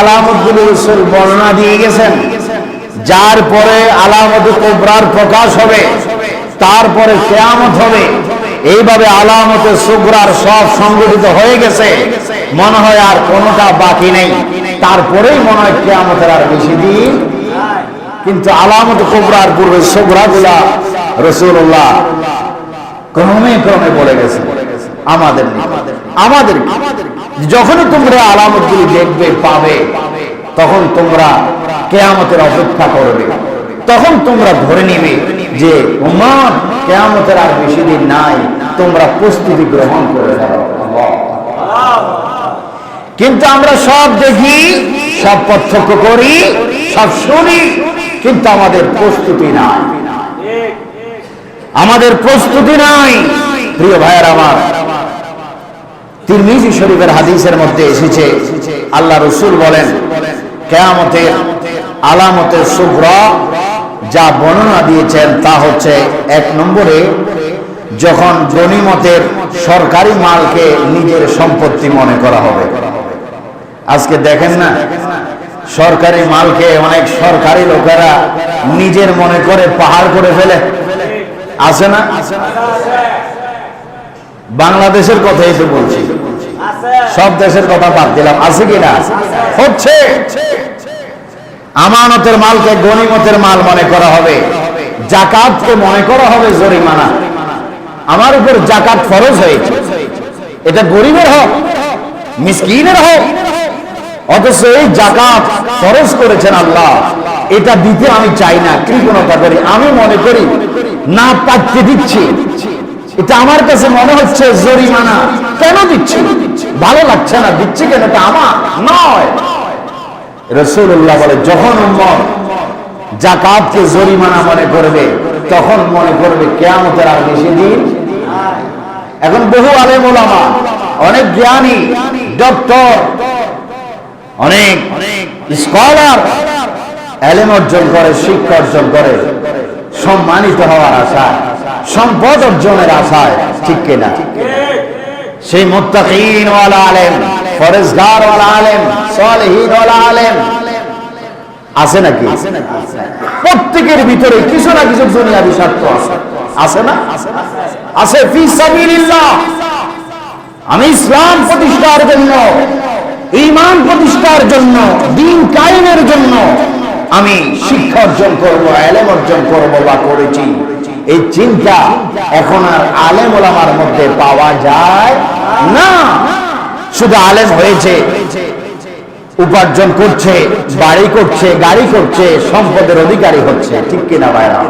আলামতের বর্ণনা দিয়ে গেছেন, যার পরে আলামত কোবরার প্রকাশ হবে তারপরে কেয়ামত হবে, এইভাবে আলামতে সুগ্রার সব সংগঠিত হয়ে গেছে। মনে হয় আর কোনোটা বাকি নেই। তারপরেই মনে হয় কেয়ামতের আর বেশি দিন। কিন্তু আলামত কোবরার পূর্বে সুগ্রা গুলা রসুল্লাহ ক্রমে ক্রমে পড়ে গেছে। আমাদের আমাদের যখনই তোমরা আলামতগুলি দেখবে, পাবে, তখন তোমরা কেয়ামতের অপেক্ষা করবে। তখন তোমরা ধরে নিবে যে, উম্মত, কেয়ামতের আর বেশি দিন নাই, তোমরা প্রস্তুতি গ্রহণ করে নাও। কিন্তু আমরা সব দেখি, সব পার্থক্য করি, সব শুনি, কিন্তু আমাদের প্রস্তুতি নাই। আমাদের প্রস্তুতি নাই, প্রিয় ভাইয়ের আমার। তিরমিজি শরীফের হাদিসের মধ্যে এসেছে, আল্লাহ রসুল বলেন, কেয়ামতের আলামতের শুভ্র যা বর্ণনা দিয়েছেন তা হচ্ছে এক নম্বরে, যখন গণিমতের সরকারি মালকে নিজের সম্পত্তি মনে করা হবে। আজকে দেখেন না, সরকারি মালকে অনেক সরকারি লোকেরা নিজের মনে করে পাহাড় করে ফেলে। আছে না? বাংলাদেশের কথাই তো বলছি। সব দেশের কথা বাদ দিলাম। আছে কি না? হচ্ছে। আমানতের মালকে গণিমতের মাল মনে করা হবে। জাকাতকে মনে করা হবে জরিমানা। আমার উপর জাকাত ফরজ হয়েছে। এটা গরিবের হক, মিসকিনের হক। অথচ এই জাকাত ফরজ করেছেন আল্লাহ। এটা দিতে আমি চাই না কৃপণতা করি? আমি মনে করি, না পাচ্ছে দিচ্ছি। এটা আমার কাছে মনে হচ্ছে জরিমানা। কেন দিচ্ছি? ভালো লাগছে না, দিচ্ছি কেন? এটা আমার নয়। রসুল্লাহ বলে, যখন উম্মত জাকাতকে জরিমানা মনে করবে, তখন মনে করবে কেয়ামতের আর বেশি দিন এখন বহু আলেম অনেক জ্ঞানী, ডক্টর অনেক স্কলার এলেম অর্জন করে, শিক্ষা অর্জন করে, সম্মানিত হওয়ার আশায় সম্পদ অর্জনের আশায়, ঠিক কিনা? সেই মুত্তাকিন আলেম প্রত্যেকের ভিতরে কিছু না কিছু আছে। আমি ইসলাম প্রতিষ্ঠার জন্য ইমান প্রতিষ্ঠার জন্য, দিন কায়েমের জন্য আমি শিক্ষা অর্জন করব, এলেম অর্জন করব বা করেছি। এই চিন্তা এখন আর আলেম ওলামার মধ্যে পাওয়া যায় না। শুধু আলেম হয়েছে, উপার্জন করছে, বাড়ি করছে, গাড়ি করছে, সম্পদের অধিকারী হচ্ছে। ঠিক কিনা ভাইরা?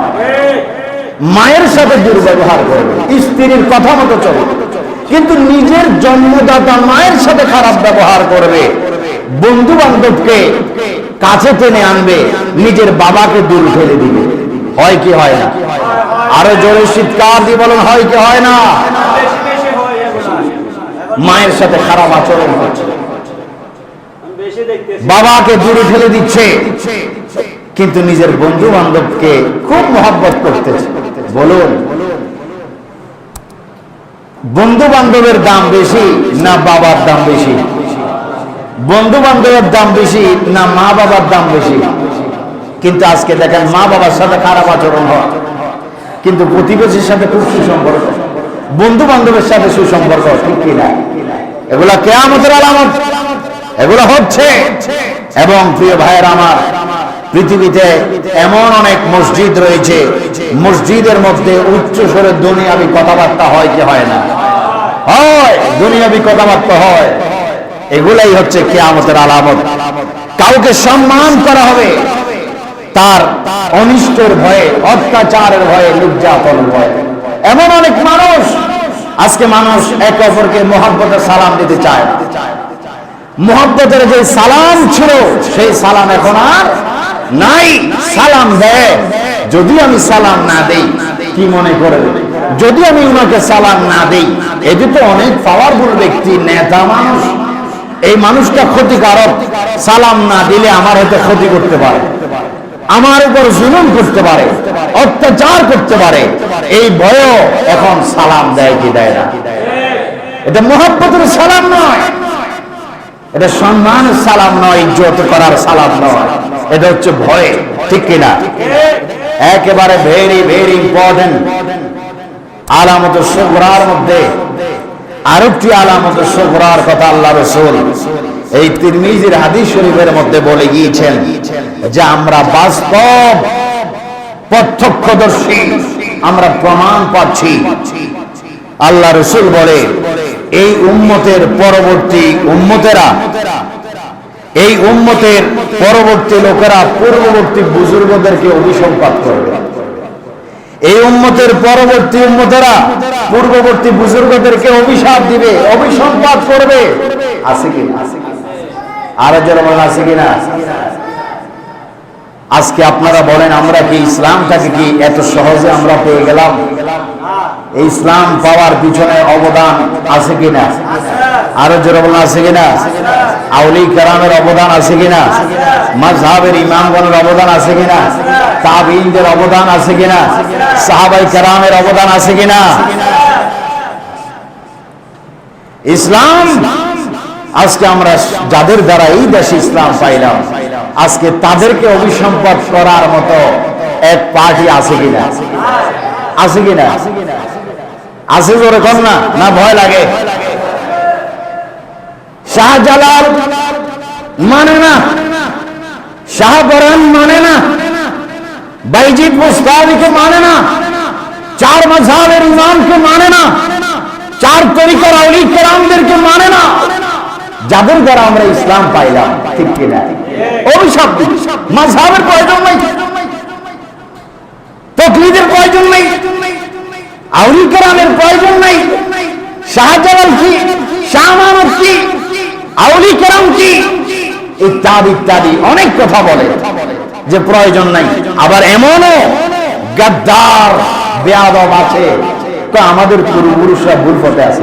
মায়ের সাথে দুর্ব্যবহার করবে, স্ত্রীর কথা মতো চলবে। কিন্তু নিজের জন্মদাতা মায়ের সাথে খারাপ ব্যবহার করবে। বন্ধু বান্ধবকে কাছে টেনে আনবে, নিজের বাবাকে দূর ফেলে দিবে। হয় কি হয় না? আরও জোরে শীতকার দিয়ে বলেন, হয় কি হয় না? মায়ের সাথে খারাপ আচরণ হচ্ছে বাবাকে দূরে ফেলে দিচ্ছে, কিন্তু নিজের বন্ধু বান্ধবকে খুব মহব্বত করতেছে। বলুন। বন্ধু বান্ধবের দাম বেশি না বাবার দাম বেশি? বন্ধু বান্ধবের দাম বেশি না মা বাবার দাম বেশি? কিন্তু আজকে দেখেন মা বাবার সাথে খারাপ আচরণ হয়। কিন্তু প্রতিবেশীর সাথে খুব সুসম্পর্ক। বন্ধু বান্ধবের সাথে সুসম্পর্ক, ঠিক কিনা এগুলা কেয়ামতের আলামত। এগুলো হচ্ছে। এবং প্রিয় ভাইয়ের আমার, পৃথিবীতে এমন অনেক মসজিদ রয়েছে। মসজিদের মধ্যে উচ্চ স্বরের দুনিয়াবি কথাবার্তা হয় কি হয় না? হয়, দুনিয়াবি কথাবার্তা হয়। এগুলাই হচ্ছে কেয়ামতের আলামত। কাউকে সম্মান করা হবে, তার অনিষ্টের ভয়ে, অত্যাচারের ভয়ে নির্যাতনের ভয়ে এমন অনেক মানুষ, আজকে মানুষ একে অপরকে মোহাব্বতের সালাম দিতে চায় মোহাব্বতের যে সালাম ছিল, সেই সালাম এখন আর নাই। সালাম দেয়, যদি আমি সালাম না দেই, কি মনে করে? যদি আমি উনাকে সালাম না দেই এটি তো অনেক পাওয়ারফুল ব্যক্তি, নেতা মানুষ। এই মানুষটা ক্ষতিকারক। সালাম না দিলে আমার হয়তো ক্ষতি করতে পারে। আমার উপর জুলুম করতে পারে, অত্যাচার করতে পারে। এই ভয়ও এখন সালাম দেয় কি দেয় না? এটা মোহাব্বতের সালাম নয়। এটা সম্মানের সালাম নয়, ইজ্জত করার সালাম নয়। এটা হচ্ছে ভয়, ঠিক কিনা? একেবারে ভেরি ভেরি ইম্পর্টেন্ট আলামত মধ্যে। আরেকটি আলামত কথা আল্লাহ রসুল এই তিরমিজির হাদিস শরীফের মধ্যে বলে গিয়েছেন যে আমরা বাস্তব প্রত্যক্ষদর্শী, আমরা প্রমাণ পাচ্ছি। আল্লাহ রসুল বলে, এই উম্মতের পরবর্তী উম্মতেরা, এই উম্মতের পরবর্তী লোকেরা পূর্ববর্তী বুজুর্গদেরকে অভিসম্পাত করবে। এই উন্মতের পরবর্তী উম্মতেরা, পূর্ববর্তী বুজুর্গদেরকে অভিশাপ দিবে অভিসম্পাদ করবে। আছে কিনা আরও বলেন আছে কিনা আজকে আপনারা বলেন, আমরা কি ইসলামটাকে কি এত সহজে আমরা পেয়ে গেলাম? ইসলাম পাওয়ার পিছনে অবদান আছে কিনা? আরও জোরে বলেন, আছে কিনা? আউলি কারামের অবদান আছে কিনা? মাঝহাবের ইমামগণের অবদান আছে কিনা? তাবিনদের অবদান আছে কিনা? সাহাবাই কারামের অবদান আছে কিনা? ইসলাম, আজকে আমরা যাদের দ্বারা এই দেশে ইসলাম পাইলাম। আজকে তাদেরকে অভিসম্পদ করার মতো এক পার্টি আছে কিনা আছে কিনা আছে জোরে কম না? না, ভয় লাগে। শাহজালাল মানে না। শাহবরান মানে না। বাইজিদ মুস্তাদিকে মানে না। চার মাঝাবের ইমামকে মানে না। চার তরিকার আউলি কেরামদেরকে মানে না। যাদের দ্বারা আমরা ইসলাম পাইলাম, ঠিক কিনা? প্রয়োজন নাই। তকলিদের প্রয়োজন নেই। আউলি কেরামের প্রয়োজন নেই। শাহজালাল কি শাহমানত কি আউলি কেরাম কি? ইত্যাদি ইত্যাদি। অনেক কথা বলে যে প্রয়োজন নাই। আবার এমনও গাদ্দার, বেয়াদব আছে। আমাদের পূর্বপুরুষরা ভুল পথে আছে।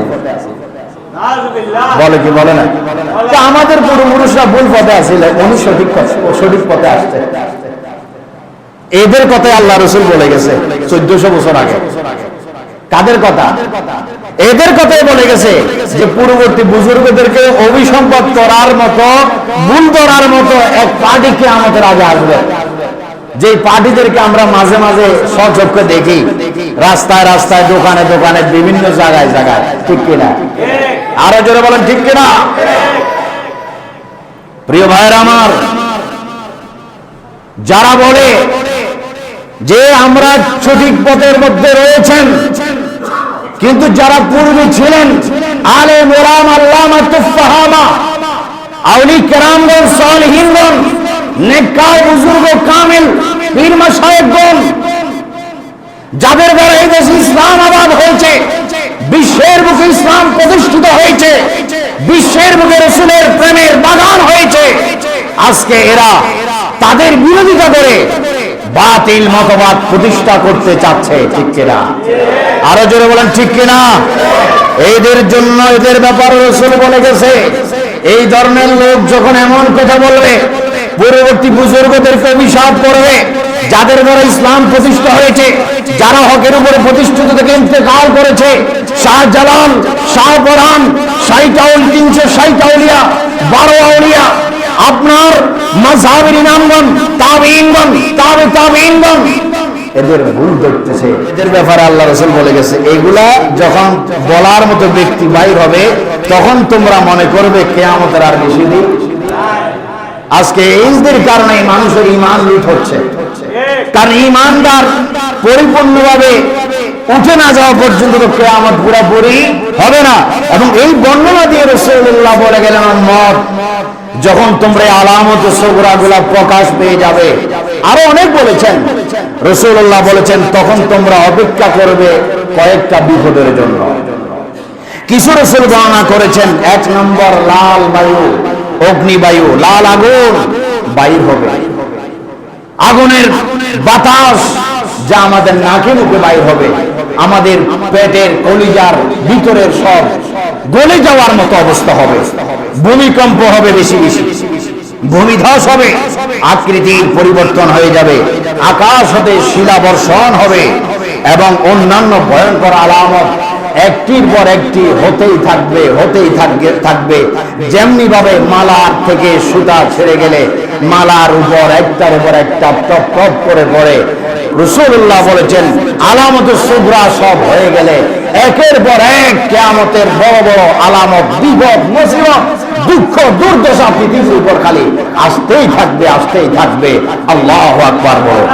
বলে কি বলে না? তো আমাদের পূর্বপুরুষরা ভুল পথে আছিল উনি সঠিক সঠিক পথে আসছে। এদের কথাই আল্লাহ রসুল বলে গেছে চোদ্দশো বছর আগে। কাদের কথা? এদের কথাই বলে গেছে যে পূর্ববর্তী বুজুর্গদেরকে অভিসম্পদ করার মতো ভুল করার মতো এক পার্টিকে আমাদের আগে আসবে। যে পার্টিদেরকে আমরা মাঝে মাঝে সচক্ষে দেখি রাস্তায় রাস্তায় দোকানে দোকানে বিভিন্ন জায়গায় জায়গায় ঠিক কিনা? আরও জোরে বলেন, ঠিক কিনা? প্রিয় ভাইয়ের আমার, যারা বলে যে আমরা সঠিক পথের মধ্যে রয়েছেন, কিন্তু যারা পূর্বে ছিলেন, আলে মোরাম আল্লামা তুফাহামা আউলি কেরামগণ, সালহীনগণ, নেককার বুজুর্গ কামিল, পীর মাশায়েখগণ যাদের দ্বারা এই দেশে ইসলাম আবাদ হয়েছে বিশ্বের বুকে ইসলাম প্রতিষ্ঠিত হয়েছে, বিশ্বের বুকে রসুলের প্রেমের বাগান হয়েছে। আজকে এরা তাদের বিরোধিতা করে বাতিল মতবাদ প্রতিষ্ঠা করতে চাচ্ছে, ঠিক কিনা? আরও জোরে বলেন, ঠিক কিনা? এদের জন্য এদের ব্যাপারে রসুল বলে গেছে, এই ধর্মের লোক যখন এমন কথা বলবে, পূর্ববর্তী বুজুর্গদেরকে অভিশাপ করবে যাদের দ্বারা ইসলাম প্রতিষ্ঠা হয়েছে, যারা হকের উপরে প্রতিষ্ঠিত থেকে ইন্তেকাল করেছে শাহজালাল শাহপরান সাইটাউল তিনশো সাইটাউলিয়া বারো আউলিয়া, আপনার এদের ভুল এদের ব্যাপারে আল্লাহ রসুল বলে গেছে, এগুলা যখন বলার মতো ব্যক্তি বাইর হবে, তখন তোমরা মনে করবে কেয়ামতের আর বেশি দিন। আজকে এইদের কারণে মানুষের ইমান লুট হচ্ছে। কারণ ইমানদার পরিপূর্ণভাবে উঠে না যাওয়া পর্যন্ত তো কেয়ামত পুরাপুরি হবে না। এবং এই বর্ণনা দিয়ে রসুল্লাহ বলে গেলেন মত যখন তোমরা আলামত সবরা গুলা প্রকাশ পেয়ে যাবে। আরও অনেক বলেছেন। রসুল্লাহ বলেছেন, তখন তোমরা অপেক্ষা করবে কয়েকটা বিপদের জন্য। কিছু রসুল গণনা করেছেন, এক নম্বর লাল বায়ু, অগ্নিবায়ু, লাল আগুন, বায়ু হবে। আগুনের বাতাস যা আমাদের নাকে মুখে বাইর হবে। আমাদের পেটের কলিজার ভিতরের সব গলে যাওয়ার মতো অবস্থা হবে। ভূমিকম্প হবে বেশি বেশি। ভূমিধস হবে। আকৃতির পরিবর্তন হয়ে যাবে। আকাশ হতে শিলা বর্ষণ হবে এবং অন্যান্য ভয়ঙ্কর আলামত একটির পর একটি হতেই থাকবে হতেই থাকবে থাকবে। যেমনি ভাবে মালার থেকে সুতা ছেড়ে গেলে মালার উপর, একটার উপর একটা টপ টপ করে পড়ে। রসুল্লাহ বলেছেন, আলামত সুবরা সব হয়ে গেলে একের পর এক কেয়ামতের বড় বড় আলামত, বিপদ, মুসিবত, দুঃখ, দুর্দশা পৃথিবীর উপর খালি আসতেই থাকবে আসতেই থাকবে। আল্লাহ আকবার বলো।